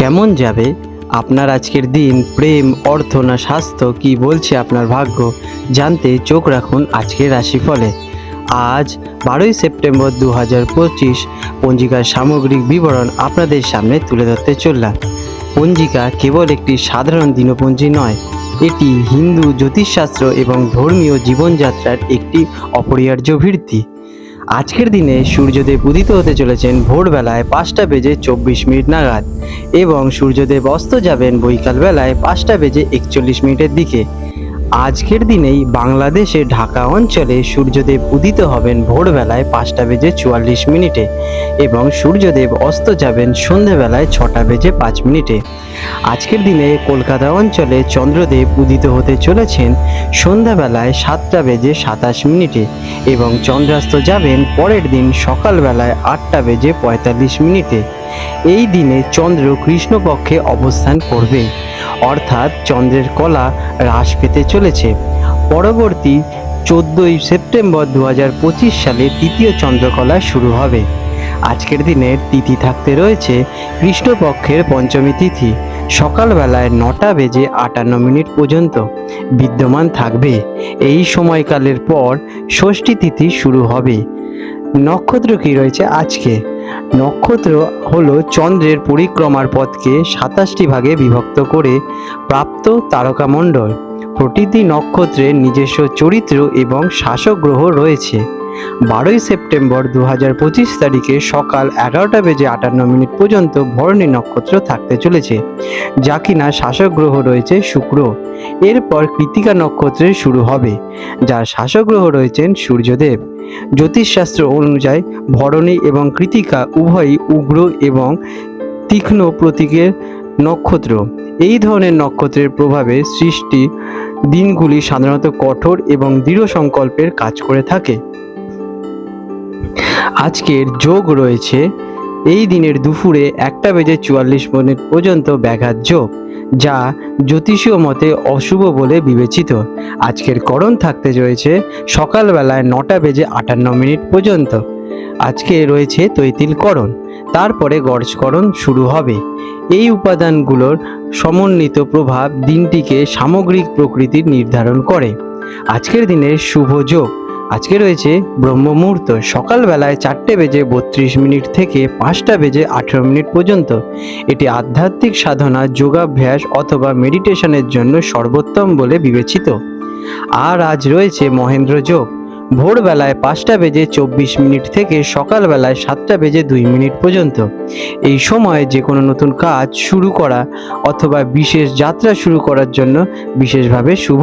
কেমন যাবে? আপনার আজকের দিন প্রেম, অর্থ না স্বাস্থ্য? কি বলছে আপনার ভাগ্য? জানতে চোখ রাখুন আজকের রাশিফলে। আজ বারোই সেপ্টেম্বর দু হাজার পঁচিশ, পঞ্জিকার সামগ্রিক বিবরণ আপনাদের সামনে তুলে ধরতে চললাম। পঞ্জিকা কেবল একটি সাধারণ দিনপঞ্জি নয়, এটি হিন্দু জ্যোতিষশাস্ত্র এবং ধর্মীয় জীবনযাত্রার একটি অপরিহার্য ভিত্তি। আজকের দিনে সূর্যদেব উদিত হতে চলেছেন ভোরবেলায় পাঁচটা বেজে চব্বিশ মিনিট নাগাদ এবং সূর্যদেব অস্ত যাবেন বৈকালবেলায় পাঁচটা বেজে একচল্লিশ মিনিটের দিকে। আজকের দিনেই বাংলাদেশে ঢাকা অঞ্চলে সূর্যদেব উদিত হবেন ভোরবেলায় পাঁচটা বেজে চুয়াল্লিশ মিনিটে এবং সূর্যদেব অস্ত যাবেন সন্ধেবেলায় ছটা বেজে পাঁচ মিনিটে। আজকের দিনে কলকাতা অঞ্চলে চন্দ্রদেব উদিত হতে চলেছেন সন্ধ্যাবেলায় সাতটা বেজে সাতাশ মিনিটে এবং চন্দ্রাস্ত যাবেন পরের দিন সকালবেলায় আটটা বেজে পঁয়তাল্লিশ মিনিটে। এই দিনে চন্দ্র কৃষ্ণপক্ষে অবস্থান করবে। অর্থাৎ চন্দ্রের কলা হ্রাস পেতে চলেছে। পরবর্তী চোদ্দোই সেপ্টেম্বর দু পঁচিশ সালে তৃতীয় চন্দ্রকলা শুরু হবে। আজকের দিনের তিথি থাকতে রয়েছে কৃষ্ণপক্ষের পঞ্চমী তিথি। সকালবেলায় নটা বেজে আটান্ন মিনিট পর্যন্ত বিদ্যমান থাকবে। এই সময়কালের পর ষষ্ঠী তিথি শুরু হবে। নক্ষত্র কি রয়েছে আজকে। নক্ষত্র হলো চন্দ্রের পরিক্রমার পথকে সাতাশটি ভাগে বিভক্ত করে প্রাপ্ত তারকামণ্ডল। প্রতিটি নক্ষত্রের নিজস্ব চরিত্র এবং শাসক গ্রহ রয়েছে। বারোই সেপ্টেম্বর দু হাজার পঁচিশ তারিখে সকাল এগারোটা বেজে আটান্ন মিনিট পর্যন্ত ভরণী নক্ষত্র থাকতে চলেছে, যা কিনা শাসক গ্রহ রয়েছে শুক্র। এরপর কৃতিকা নক্ষত্রের শুরু হবে, যার শাসক গ্রহ রয়েছেন সূর্যদেব। জ্যোতিষশাস্ত্র অনুযায়ী ভরণী এবং কৃতিকা উভয়ই উগ্র এবং তীক্ষ্ণ প্রতীকের নক্ষত্র। এই ধরনের নক্ষত্রের প্রভাবে সৃষ্টি দিনগুলি সাধারণত কঠোর এবং দৃঢ় সংকল্পের কাজ করে থাকে। আজকের যোগ রয়েছে। এই দিনের দুপুরে একটা বেজে চুয়াল্লিশ মিনিট পর্যন্ত ব্যাঘাত যোগ, যা জ্যোতিষীয় মতে অশুভ বলে বিবেচিত। আজকের করণ থাকতে রয়েছে সকালবেলায় নটা বেজে আটান্ন মিনিট পর্যন্ত। আজকে রয়েছে তৈতিলকরণ তারপরে গর্জকরণ শুরু হবে। এই উপাদানগুলোর সমন্বিত প্রভাব দিনটিকে সামগ্রিক প্রকৃতির নির্ধারণ করে। আজকের দিনের শুভ যোগ আজকে রয়েছে ব্রহ্ম মুহূর্ত সকালবেলায় চারটে বেজে বত্রিশ মিনিট থেকে পাঁচটা বেজে আঠেরো মিনিট পর্যন্ত। এটি আধ্যাত্মিক সাধনা, যোগাভ্যাস অথবা মেডিটেশনের জন্য সর্বোত্তম বলে বিবেচিত। আর আজ রয়েছে মহেন্দ্র যোগ। ভোরবেলায় পাঁচটা বেজে চব্বিশ মিনিট থেকে সকালবেলায় সাতটা বেজে দুই মিনিট পর্যন্ত। এই সময়ে যে কোনো নতুন কাজ শুরু করা অথবা বিশেষ যাত্রা শুরু করার জন্য বিশেষভাবে শুভ।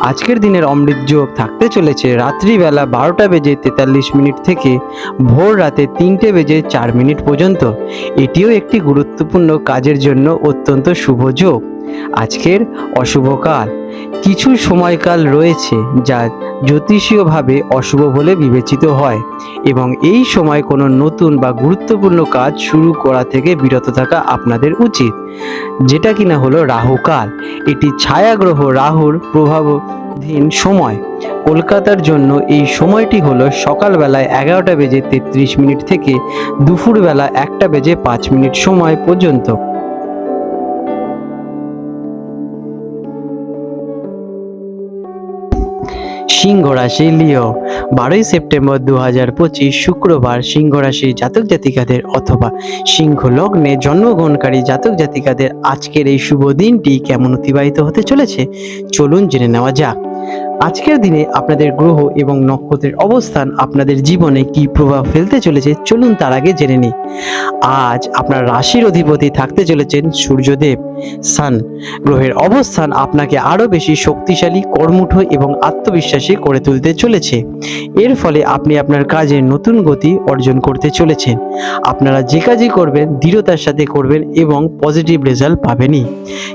আজকের দিনের অমৃত যোগ থাকতে চলেছে রাত্রিবেলা বারোটা বেজে তেতাল্লিশ মিনিট থেকে ভোর রাতে তিনটে বেজে চার মিনিট পর্যন্ত। এটিও একটি গুরুত্বপূর্ণ কাজের জন্য অত্যন্ত শুভ যোগ আজকের অশুভ কাল। কিছু সময়কাল রয়েছে যা জ্যোতিষীয়ভাবে অশুভ বলে বিবেচিত হয় এবং এই সময় কোনো নতুন বা গুরুত্বপূর্ণ কাজ শুরু করা থেকে বিরত থাকা আপনাদের উচিত। যেটা কিনা হলো রাহুকাল এটি ছায়াগ্রহ রাহুর প্রভাবাধীন সময়। কলকাতার জন্য এই সময়টি হলো সকালবেলায় এগারোটা বেজে তেত্রিশ মিনিট থেকে দুপুরবেলা একটা বেজে পাঁচ মিনিট সময় পর্যন্ত। সিংহ রাশি লিও। বারোই সেপ্টেম্বর দু হাজার পঁচিশ শুক্রবার সিংহ রাশি জাতক জাতিকাদের অথবা সিংহ লগ্নে জন্মগ্রহণকারী জাতক জাতিকাদের আজকের এই শুভ দিনটি কেমন অতিবাহিত হতে চলেছে? চলুন জেনে নেওয়া যাক। আজকের দিনে আপনাদের গ্রহ এবং নক্ষত্রের অবস্থান, আপনাদের জীবনে কি প্রভাব ফেলতে চলেছে চলুন তার আগে জেনে নিই। আজ আপনার রাশির অধিপতি থাকতে চলেছেন সূর্যদেব। সান, গ্রহের অবস্থান আপনাকে আরও বেশি শক্তিশালী, কর্মঠ এবং আত্মবিশ্বাসী করে তুলতে চলেছে। এর ফলে আপনি আপনার কাজে নতুন গতি অর্জন করতে চলেছেন। আপনারা যে কাজই করবেন, দৃঢ়তার সাথে করবেন এবং পজিটিভ রেজাল্ট পাবেনই।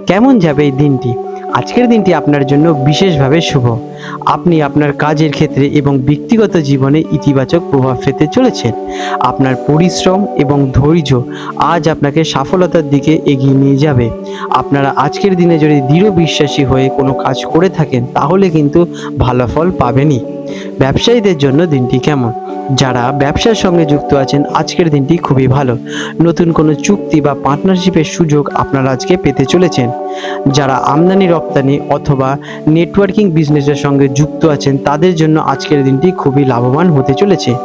কেমন যাবে এই দিনটি? আজকের দিনটি আপনার জন্য বিশেষভাবে শুভ। আপনি আপনার কাজের ক্ষেত্রে এবং ব্যক্তিগত জীবনে ইতিবাচক প্রভাব ফেলতে চলেছেন। আপনার পরিশ্রম এবং ধৈর্য আজ আপনাকে সফলতার দিকে এগিয়ে নিয়ে যাবে। আপনারা আজকের দিনে যদি দৃঢ় বিশ্বাসী হয়ে কোনো কাজ করে থাকেন, তাহলে কিন্তু ভালো ফল পাবেনই। ব্যবসায়ীদের জন্য দিনটি কেমন? যারা ব্যবসার সঙ্গে যুক্ত আছেন, আজকের দিনটি খুবই ভালো। নতুন কোনো চুক্তি বা পার্টনারশিপের সুযোগ আপনারা আজকে পেতে চলেছেন। যারা আমদানি, রপ্তানি অথবা নেটওয়ার্কিং বিজনেসের সঙ্গে যুক্ত আছেন, তাদের জন্য আজকের দিনটি খুবই লাভবান হতে চলেছে।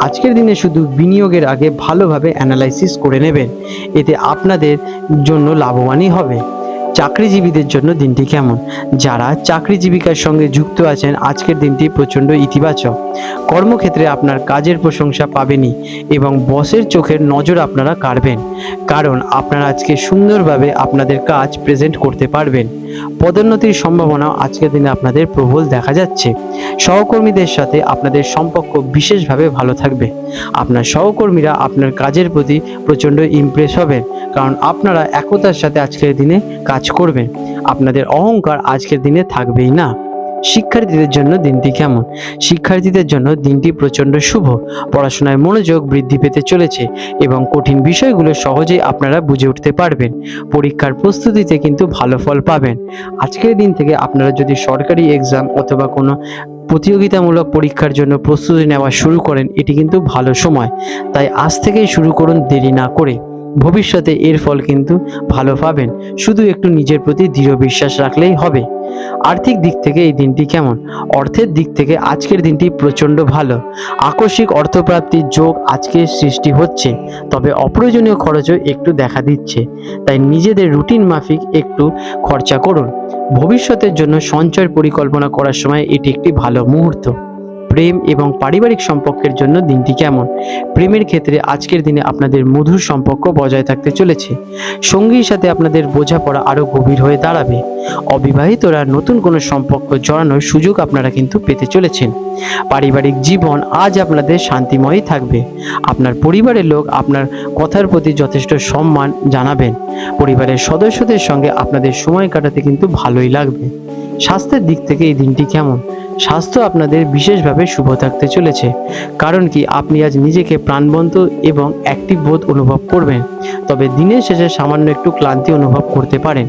আজকের দিনে শুধু বিনিয়োগের আগে ভালোভাবে অ্যানালাইসিস করে নেবেন। এতে আপনাদের জন্য লাভবানই হবে। চাকরিজীবীদের জন্য দিনটি কেমন? যারা চাকরি জীবিকার সঙ্গে যুক্ত আছেন, আজকের দিনটি প্রচণ্ড ইতিবাচক। কর্মক্ষেত্রে আপনার কাজের প্রশংসা পাবেনি এবং বসের চোখের নজর আপনারা কাড়বেন। কারণ আপনারা আজকে সুন্দরভাবে আপনাদের কাজ প্রেজেন্ট করতে পারবেন। পদোন্নতির সম্ভাবনা আজকের দিনে আপনাদের প্রবল দেখা যাচ্ছে। সহকর্মীদের সাথে আপনাদের সম্পর্ক বিশেষভাবে ভালো থাকবে। আপনার সহকর্মীরা আপনার কাজের প্রতি প্রচণ্ড ইমপ্রেস হবে কারণ আপনারা একতার সাথে আজকের দিনে কাজ করবেন। আপনাদের অহংকার আজকের দিনে থাকবেই না। শিক্ষার্থীদের জন্য দিনটি কেমন? শিক্ষার্থীদের জন্য দিনটি প্রচণ্ড শুভ। পড়াশোনায় মনোযোগ বৃদ্ধি পেতে চলেছে এবং কঠিন বিষয়গুলো সহজেই আপনারা বুঝে উঠতে পারবেন। পরীক্ষার প্রস্তুতিতে কিন্তু ভালো ফল পাবেন। আজকের দিন থেকে আপনারা যদি সরকারি এক্সাম অথবা কোনো প্রতিযোগিতামূলক পরীক্ষার জন্য প্রস্তুতি নেওয়া শুরু করেন, এটি কিন্তু ভালো সময়। তাই আজ থেকেই শুরু করুন দেরি না করে। ভবিষ্যতে এর ফল কিন্তু ভালো পাবেন। শুধু একটু নিজের প্রতি দৃঢ় বিশ্বাস রাখলেই হবে। আর্থিক দিক থেকে এই দিনটি কেমন? অর্থের দিক থেকে আজকের দিনটি প্রচণ্ড ভালো। আকস্মিক অর্থপ্রাপ্তির যোগ আজকে সৃষ্টি হচ্ছে, তবে অপ্রয়োজনীয় খরচও একটু দেখা দিচ্ছে। তাই নিজেদের রুটিন মাফিক একটু খরচা করুন। ভবিষ্যতের জন্য সঞ্চয় পরিকল্পনা করার সময় এটি একটি ভালো মুহূর্ত। প্রেম এবং পারিবারিক সম্পর্কের জন্য দিনটি কেমন? প্রেমের ক্ষেত্রে আজকের দিনে আপনাদের মধুর সম্পর্ক বজায় থাকতে চলেছে। সঙ্গীর সাথে আপনাদের বোঝাপড়া আরও গভীর হয়ে দাঁড়াবে। অবিবাহিতরা নতুন কোনো সম্পর্ক জড়ানোর সুযোগ আপনারা কিন্তু পেতে চলেছেন। পারিবারিক জীবন আজ আপনাদের শান্তিময়ই থাকবে। আপনার পরিবারের লোক আপনার কথার প্রতি যথেষ্ট সম্মান জানাবেন। পরিবারের সদস্যদের সঙ্গে আপনাদের সময় কাটাতে কিন্তু ভালোই লাগবে। স্বাস্থ্যের দিক থেকে এই দিনটি কেমন? স্বাস্থ্য আপনাদের বিশেষভাবে শুভ থাকতে চলেছে। কারণ কি, আপনি আজ নিজেকে প্রাণবন্ত এবং অ্যাক্টিভ বোধ অনুভব করবেন। তবে দিনের শেষে সামান্য একটু ক্লান্তি অনুভব করতে পারেন।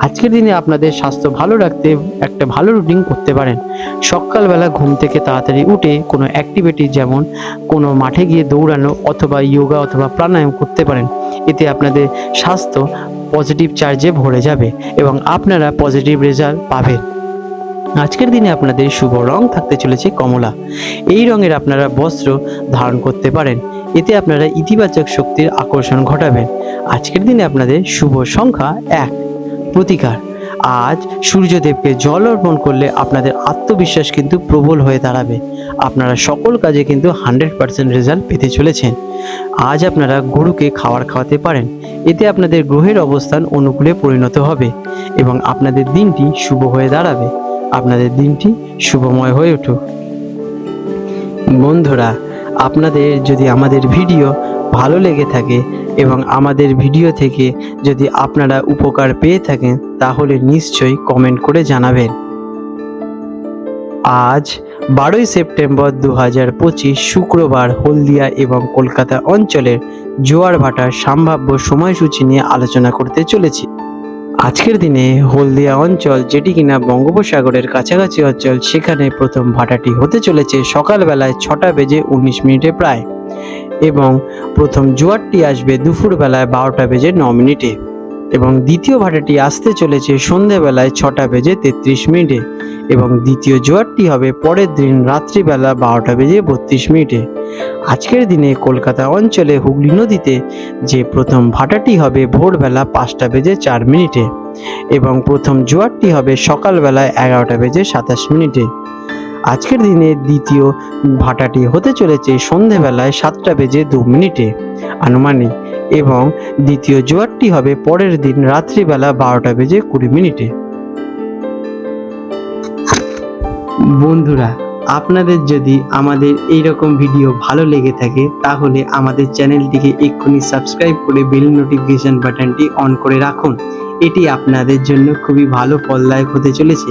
আজকের দিনে আপনাদের স্বাস্থ্য ভালো রাখতে একটা ভালো রুটিন করতে পারেন। সকালবেলা ঘুম থেকে তাড়াতাড়ি উঠে কোনো অ্যাক্টিভিটি যেমন কোনো মাঠে গিয়ে দৌড়ানো অথবা যোগা অথবা প্রাণায়াম করতে পারেন। এতে আপনাদের স্বাস্থ্য পজিটিভ চার্জে ভরে যাবে এবং আপনারা পজিটিভ রেজাল্ট পাবেন। আজকের দিনে আপনাদের শুভ রং থাকতে চলেছে কমলা। এই রঙের আপনারা বস্ত্র ধারণ করতে পারেন। এতে আপনারা ইতিবাচক শক্তির আকর্ষণ ঘটাবেন। আজকের দিনে আপনাদের শুভ সংখ্যা এক, প্রতিকার। আজ সূর্যদেবকে জল অর্পণ করলে আপনাদের আত্মবিশ্বাস কিন্তু প্রবল হয়ে দাঁড়াবে। আপনারা সকল কাজে কিন্তু হান্ড্রেড পার্সেন্ট রেজাল্ট পেতে চলেছেন। আজ আপনারা গরুকে খাবার খাওয়াতে পারেন। এতে আপনাদের গ্রহের অবস্থান অনুকূলে পরিণত হবে এবং আপনাদের দিনটি শুভ হয়ে দাঁড়াবে। আপনাদের দিনটি শুভময় হয়ে উঠুক। বন্ধুরা, আপনাদের যদি আমাদের ভিডিও ভালো লেগে থাকে এবং আমাদের ভিডিও থেকে যদি আপনারা উপকার পেয়ে থাকেন, তাহলে নিশ্চয়ই কমেন্ট করে জানাবেন। আজ বারোই সেপ্টেম্বর দু হাজার পঁচিশ শুক্রবার হলদিয়া এবং কলকাতা অঞ্চলের জোয়ার ভাটার সম্ভাব্য সময়সূচি নিয়ে আলোচনা করতে চলেছি। আজকের দিনে হলদিয়া অঞ্চল, যেটি কিনা বঙ্গোপসাগরের কাছাকাছি অঞ্চল, সেখানে প্রথম ভাটাটি হতে চলেছে সকালবেলায় ছটা বেজে উনিশ মিনিটে প্রায় এবং প্রথম জোয়ারটি আসবে দুপুরবেলায় বারোটা বেজে ন মিনিটে। এবং দ্বিতীয় ভাটাটি আসতে চলেছে সন্ধেবেলায় ছটা বেজে তেত্রিশ মিনিটে এবং দ্বিতীয় জোয়ারটি হবে পরের দিন রাত্রিবেলা বারোটা বেজে বত্রিশ মিনিটে। আজকের দিনে কলকাতা অঞ্চলে হুগলি নদীতে যে প্রথম ভাটাটি হবে ভোরবেলা পাঁচটা বেজে চার মিনিটে এবং প্রথম জোয়ারটি হবে সকালবেলায় এগারোটা বেজে সাতাশ মিনিটে। আজকের দিনে দ্বিতীয় ভাটাটি হতে চলেছে সন্ধেবেলায় সাতটা বেজে দু মিনিটে। আনুমানিক এবং দ্বিতীয় জোয়ারটি হবে পরের দিন রাত্রিবেলা বারোটা বেজে কুড়ি মিনিটে। বন্ধুরা, আপনাদের যদি আমাদের এই রকম ভিডিও ভালো লেগে থাকে, তাহলে আমাদের চ্যানেলটিকে এক্ষুনি সাবস্ক্রাইব করে বেল নোটিফিকেশন বাটনটি অন করে রাখুন। এটি আপনাদের জন্য খুবই ভালো ফলদায়ক হতে চলেছে।